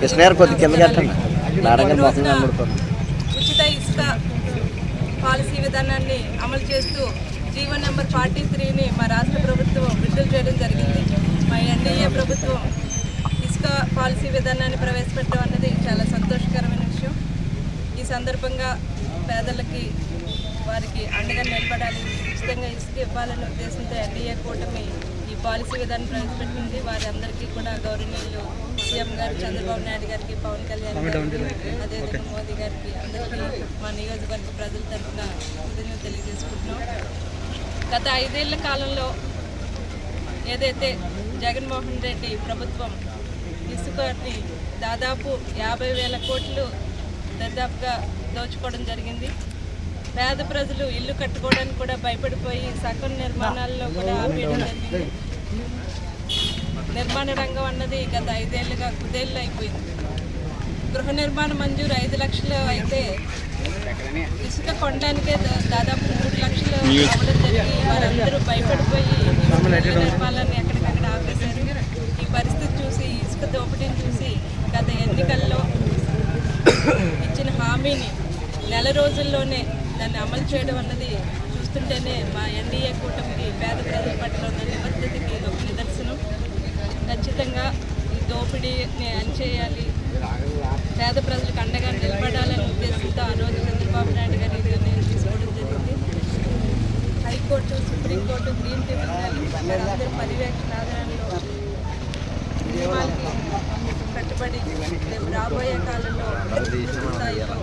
కృష్ణ గారు కొద్ది కింద కట్టండి. మొత్తం కనబడుతుంది ఉచిత ఇసుక పాలసీ విధానాన్ని అమలు చేస్తూ జీవో నెంబర్ ఫార్టీ త్రీని మా రాష్ట్ర ప్రభుత్వం విడుదల చేయడం జరిగింది. మా ఎన్డీఏ ప్రభుత్వం ఇసుక పాలసీ విధానాన్ని ప్రవేశపెట్టడం అనేది చాలా సంతోషకరమైన విషయం. ఈ సందర్భంగా పేదలకి వారికి అండగా నిలబడాలి. ఉచితంగా ఇసుక ఇవ్వాలనే ఉద్దేశంతో ఎన్డీఏ కూటమి పాలసీ విధానం ప్రవేశపెట్టింది. వారి అందరికీ కూడా గౌరవనీయులు సీఎం గారు చంద్రబాబు నాయుడు గారికి పవన్ కళ్యాణ్ గారికి అదేవిధంగా మోదీ గారికి అందరికీ మా నియోజకవర్గ ప్రజల తరఫున కృతజ్ఞతలు తెలియజేసుకుంటున్నాం. గత ఐదేళ్ళ కాలంలో ఏదైతే జగన్మోహన్ రెడ్డి ప్రభుత్వం ఇసుకని దాదాపు యాభై వేల కోట్లు దాదాపుగా దోచుకోవడం జరిగింది. పేద ప్రజలు ఇల్లు కట్టుకోవడానికి కూడా భయపడిపోయి సగం నిర్మాణాల్లో కూడా ఆపేయడం జరిగింది. నిర్మాణ రంగం అన్నది గత ఐదేళ్ళుగా కుదేళ్ళు అయిపోయింది. గృహ నిర్మాణ మంజూరు ఐదు లక్షలు అయితే ఇసుక కొనడానికే దాదాపు మూడు లక్షలు అవ్వడం జరిగి వారందరూ భయపడిపోయి నిర్మాణాన్ని నిర్మాణాలను ఎక్కడికక్కడ ఆపేశారు. ఈ పరిస్థితి చూసి ఇసుక దోపిడీని చూసి గత ఎన్నికల్లో ఇచ్చిన హామీని నెల రోజుల్లోనే దాన్ని అమలు చేయడం అన్నది చూస్తుంటేనే మా ఎన్డీఏ కూటమికి పేద ప్రజల పట్ల ఉన్న నిబద్ధతకి ఒక నిదర్శనం. ఖచ్చితంగా ఈ దోపిడీని అణచేయాలి. పేద ప్రజలకు అండగా నిలబడాలనే ఉద్దేశంతో ఆ రోజు చంద్రబాబు నాయుడు గారు ఇది నిర్ణయం తీసుకోవడం జరిగింది. హైకోర్టు సుప్రీంకోర్టు గ్రీన్ ట్రిబ్యునల్ వారందరి పర్యవేక్షణ ఆధారంలో నియమాలకి కట్టుబడి రేపు రాబోయే కాలంలో స్థాయిలో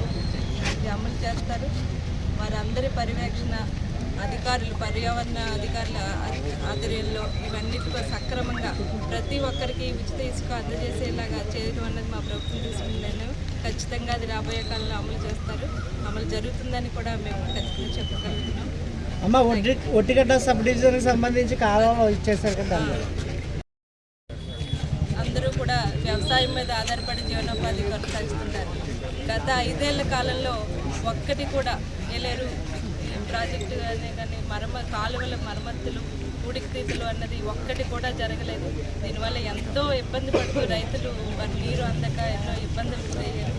అమలు చేస్తారు. వారందరి పర్యవేక్షణ అధికారులు పర్యావరణ అధికారుల ఆధ్వర్యంలో ఇవన్నిటిలో సక్రమంగా ప్రతి ఒక్కరికి ఉచిత ఇసుక అందజేసేలాగా చేయడం అన్నది మా ప్రభుత్వం తీసుకుందని ఖచ్చితంగా అది రాబోయే కాలంలో అమలు చేస్తారు. అమలు జరుగుతుందని కూడా మేము ఖచ్చితంగా చెప్పగలుగుతున్నాం. అమ్మ ఒట్టి ఒట్టిగడ్డ సబ్ డివిజన్కి సంబంధించి కాలంలో ఇచ్చేసారు కదా అందరూ కూడా వ్యవసాయం మీద ఆధారపడి జీవనోపాధి కొనసాగిస్తుంటారు గత ఐదేళ్ళ కాలంలో ఒక్కటి కూడా ఏలేరు ప్రాజెక్టు అనే కానీ మరమ కాలువల మరమ్మతులు పూడికతీతలు అన్నది ఒక్కటి కూడా జరగలేదు. దీనివల్ల ఎంతో ఇబ్బంది పడుతూ రైతులు వారి నీరు అందక ఎన్నో ఇబ్బందులు గురయ్యారు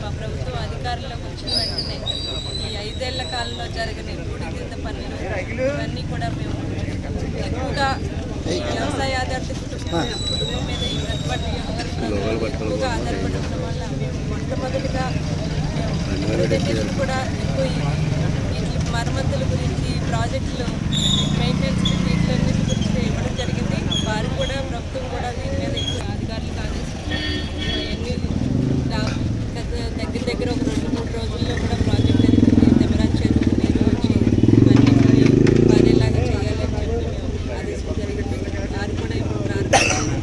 మా ప్రభుత్వం అధికారంలోకి వచ్చిన వెంటనే ఈ ఐదేళ్ళ కాలంలో జరగని పూడికతీత పనులు ఇవన్నీ కూడా మేము ఎక్కువగా వ్యవసాయ ఆధారిత కుటుంబం మీద ఈ ప్రతిపత్తి ఎక్కువగా ఆధారపడి ఉండడం వల్ల మేము మొట్టమొదటిగా కూడా ఎక్కువ మరమ్మతుల గురించి ప్రాజెక్టులు మెయింటెనెన్స్ వీటిలన్నిటి గురించి ఇవ్వడం జరిగింది. వారు కూడా ప్రభుత్వం కూడా దీని మీద ఎక్కువ అధికారులకు ఎన్ని దగ్గర దగ్గర ఒక రెండు మూడు రోజుల్లో కూడా ప్రాజెక్ట్ అనేది తెమరాజ్ చేతులు నీరు వచ్చి ఇవన్నీ పారేలాగా చేయాలని చెప్పి మేము ఆదేశం జరిగింది. వారు కూడా ఇప్పుడు ప్రారంభం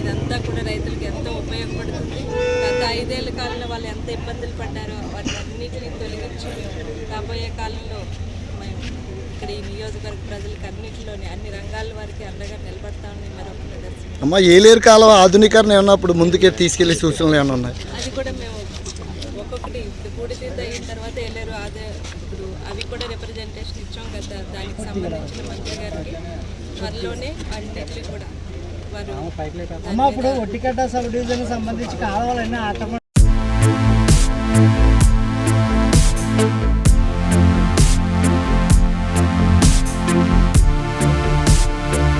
ఇదంతా కూడా రైతులకు ఎంతో ఉపయోగపడుతుంది. గత ఐదేళ్ళ కాలంలో వాళ్ళు ఎంత ఇబ్బందులు పడ్డారో వాటినన్నిటిని తొలగించి రాబోయే కాలంలో మేము ఇక్కడ ఈ నియోజకవర్గ ప్రజలకు అన్నింటిలోని అన్ని రంగాల వారికి అండగా నిలబడతామని మరొక నిదర్శనం అమ్మ ఏలేరు కాలువ ఆధునీకరణ ఏమన్నా ఇప్పుడు ముందుకే తీసుకెళ్ళే సూచనలు ఏమైనా ఉన్నాయి? అది కూడా మేము ఒక్కొక్కటి ఇప్పుడు పూడితీత అయిన తర్వాత వెళ్ళారు అదే ఇప్పుడు అవి కూడా రిప్రజెంటేషన్ ఇచ్చాం కదా దానికి సంబంధించిన మంత్రి గారికి. త్వరలోనే అన్నిటిని కూడా వారు అమ్మ ఇప్పుడు ఒట్టిగడ్డ సబ్ డివిజన్కి సంబంధించి కాలువలన్నీ ఆటోమేటిక్